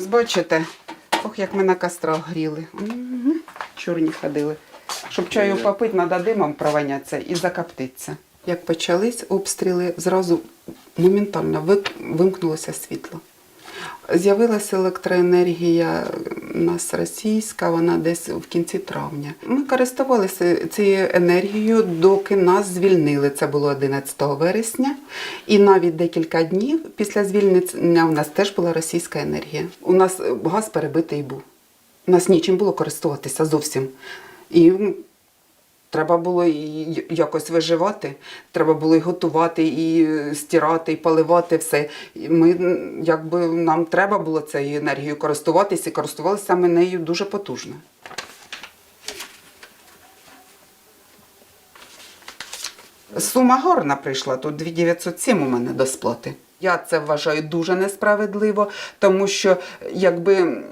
Ось бачите, ох, як ми на кострах гріли. Угу. Чорні ходили. Щоб чаю попити, треба димом провонятися і закоптитися. Як почались обстріли, зразу моментально вимкнулося світло. З'явилася електроенергія у нас російська, вона десь в кінці травня. Ми користувалися цією енергією, доки нас звільнили. Це було 11 вересня. І навіть декілька днів після звільнення у нас теж була російська енергія. У нас газ перебитий був. У нас нічим було користуватися зовсім. І Треба було і якось виживати, треба було і готувати, і е, стирати, і поливати все. Ми, якби, нам треба було цією енергією користуватися, і користувалися ми нею дуже потужно. Сума гарна прийшла, тут 2907 у мене до сплати. Я це вважаю дуже несправедливо, тому що якби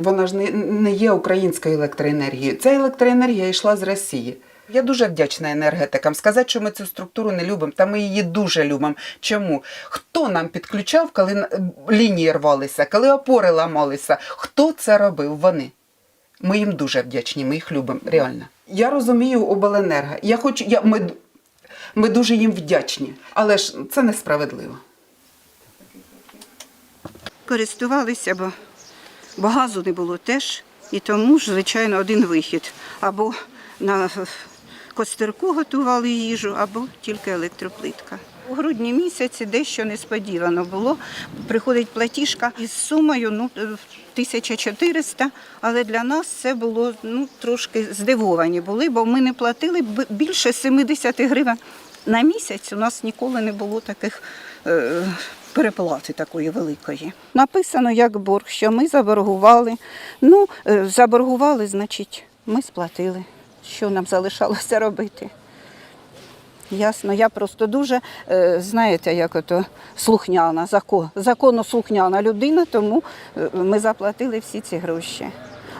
вона ж не, не є українською електроенергією. Ця електроенергія йшла з Росії. Я дуже вдячна енергетикам. Сказати, що ми цю структуру не любимо, та ми її дуже любимо. Чому? Хто нам підключав, коли лінії рвалися, коли опори ламалися? Хто це робив? Вони. Ми їм дуже вдячні, ми їх любимо, реально. Я розумію обленерго. Я хочу, я, ми, ми дуже їм вдячні, але ж це несправедливо. користувалися, бо, бо газу не було теж. І тому ж, звичайно, один вихід. Або на костерку готували їжу, або тільки електроплитка. У грудні місяці дещо несподівано було. Приходить платіжка із сумою ну, е, 1400, але для нас це було ну, трошки здивовані були, бо ми не платили більше 70 гривень на місяць. У нас ніколи не було таких е, переплати такої великої. Написано як борг, що ми заборгували. Ну, е, заборгували, значить, ми сплатили. Що нам залишалося робити? Ясно, я просто дуже, е, знаєте, як ото слухняна, закон, законослухняна людина, тому е, ми заплатили всі ці гроші.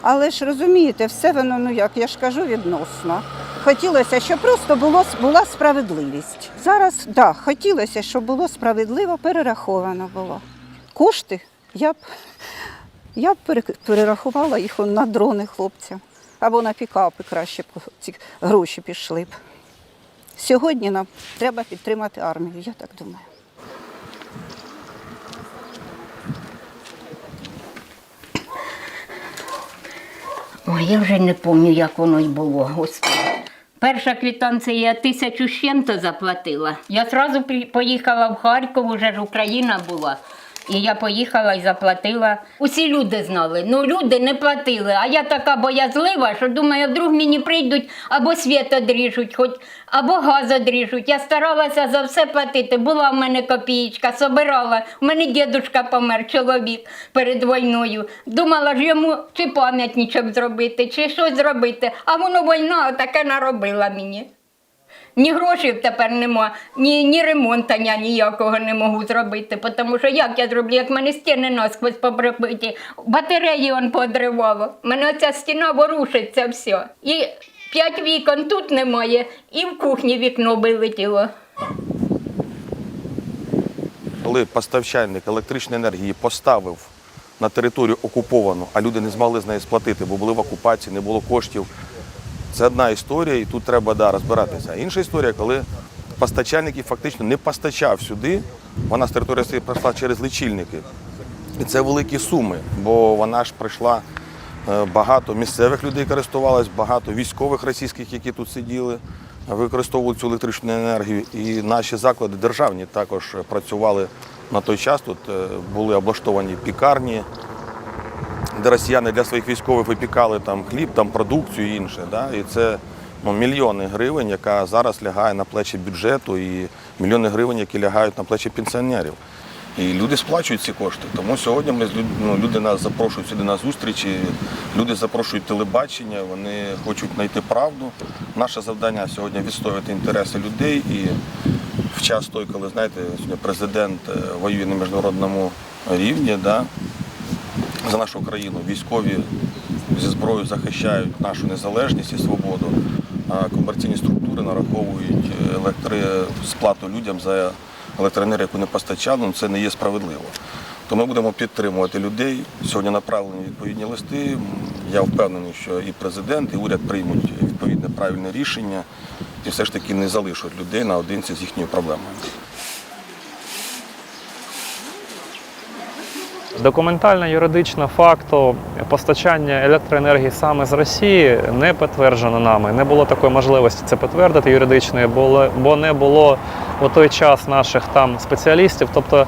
Але ж розумієте, все воно, ну як я ж кажу, відносно. Хотілося, щоб просто було, була справедливість. Зараз так, да, хотілося, щоб було справедливо перераховано було. Кошти я б, я б перерахувала їх на дрони хлопцям або на пікапи краще б ці гроші пішли б. Сьогодні нам треба підтримати армію, я так думаю. Ой, я вже не пам'ятаю, як воно й було, господи. Перша квітанція тисячу з чим-то заплатила. Я одразу поїхала в Харків, уже ж Україна була. І я поїхала і заплатила. Усі люди знали. Ну люди не платили. А я така боязлива, що думаю, вдруг мені прийдуть або світ одріжуть, хоч або газ одріжуть. Я старалася за все платити. Була в мене копієчка, собирала. У мене дідушка помер, чоловік перед війною. Думала ж йому чи пам'ятничок зробити, чи щось зробити. А воно війна таке наробила мені. Ні грошей тепер нема, ні, ні ремонту я ніякого не можу зробити, тому що як я зроблю, як мене стіни насквозь побробиті, батареї он подривало, мене ця стіна ворушиться все. І п'ять вікон тут немає, і в кухні вікно вилетіло. Коли поставщальник електричної енергії поставив на територію окуповану, а люди не змогли з неї сплатити, бо були в окупації, не було коштів. Це одна історія, і тут треба да, розбиратися. Інша історія, коли постачальник фактично не постачав сюди, вона з території Росії пройшла через лічильники. І це великі суми, бо вона ж прийшла е, багато місцевих людей користувалось, багато військових російських, які тут сиділи, використовували цю електричну енергію. І наші заклади державні також працювали на той час. Тут е, були облаштовані пікарні, де росіяни для своїх військових випікали там хліб, там продукцію і інше. Да? І це ну, мільйони гривень, яка зараз лягає на плечі бюджету, і мільйони гривень, які лягають на плечі пенсіонерів. І люди сплачують ці кошти. Тому сьогодні ми ну, люди нас запрошують сюди на зустрічі, люди запрошують телебачення, вони хочуть знайти правду. Наше завдання сьогодні відстоювати інтереси людей. І в час той, коли знаєте, президент е, воює на міжнародному рівні, да, за нашу країну. Військові зі зброєю захищають нашу незалежність і свободу. А комерційні структури нараховують електри... сплату людям за електроенергію, яку не постачали. Ну, це не є справедливо. то ми будемо підтримувати людей. Сьогодні направлені відповідні листи. Я впевнений, що і президент, і уряд приймуть відповідне правильне рішення і все ж таки не залишать людей наодинці з їхньою проблемою. Документально юридично факту постачання електроенергії саме з Росії не підтверджено нами. Не було такої можливості це підтвердити юридичної, бо не було у той час наших там спеціалістів. Тобто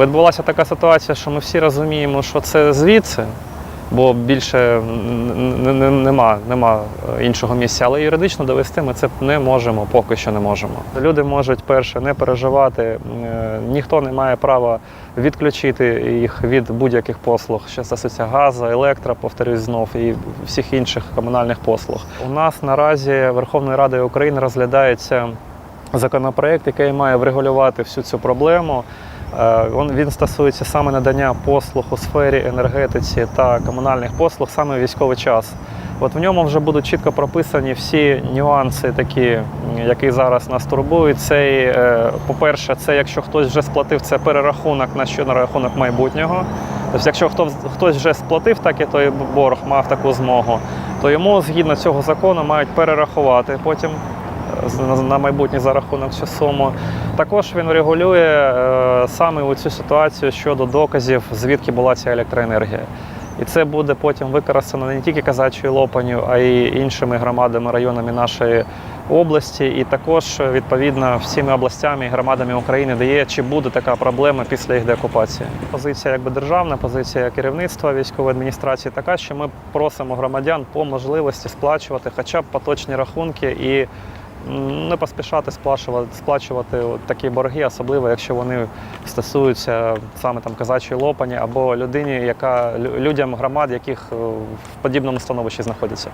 відбулася така ситуація, що ми всі розуміємо, що це звідси, бо більше нема, нема е, іншого місця. Але юридично довести ми це не можемо, поки що не можемо. Люди можуть перше не переживати, е, ніхто не має права відключити їх від будь-яких послуг, що стосується газу, електро, повторюсь знов, і всіх інших комунальних послуг. У нас наразі Верховною Радою України розглядається законопроект, який має врегулювати всю цю проблему. Е, Він стосується саме надання послуг у сфері енергетиці та комунальних послуг саме військовий час. От в ньому вже будуть чітко прописані всі нюанси, такі, які зараз нас турбують. Це, е, по-перше, це якщо хтось вже сплатив, це перерахунок на що на рахунок майбутнього. Тобто, якщо хтось, вже сплатив так той борг, мав таку змогу, то йому згідно цього закону мають перерахувати потім е, на- майбутнє за рахунок цю суму. Також він регулює е, саме цю ситуацію щодо доказів, звідки була ця електроенергія. І це буде потім використано не тільки казачою лопаню, а й іншими громадами, районами нашої області, і також відповідно всіми областями і громадами України, де є чи буде така проблема після їх деокупації. Позиція якби державна, позиція керівництва військової адміністрації така, що ми просимо громадян по можливості сплачувати хоча б поточні рахунки і не поспішати сплачувати, сплачувати такі борги, особливо якщо вони стосуються саме там казачої лопані або людині, яка лю- людям громад, яких е, в подібному становищі знаходяться.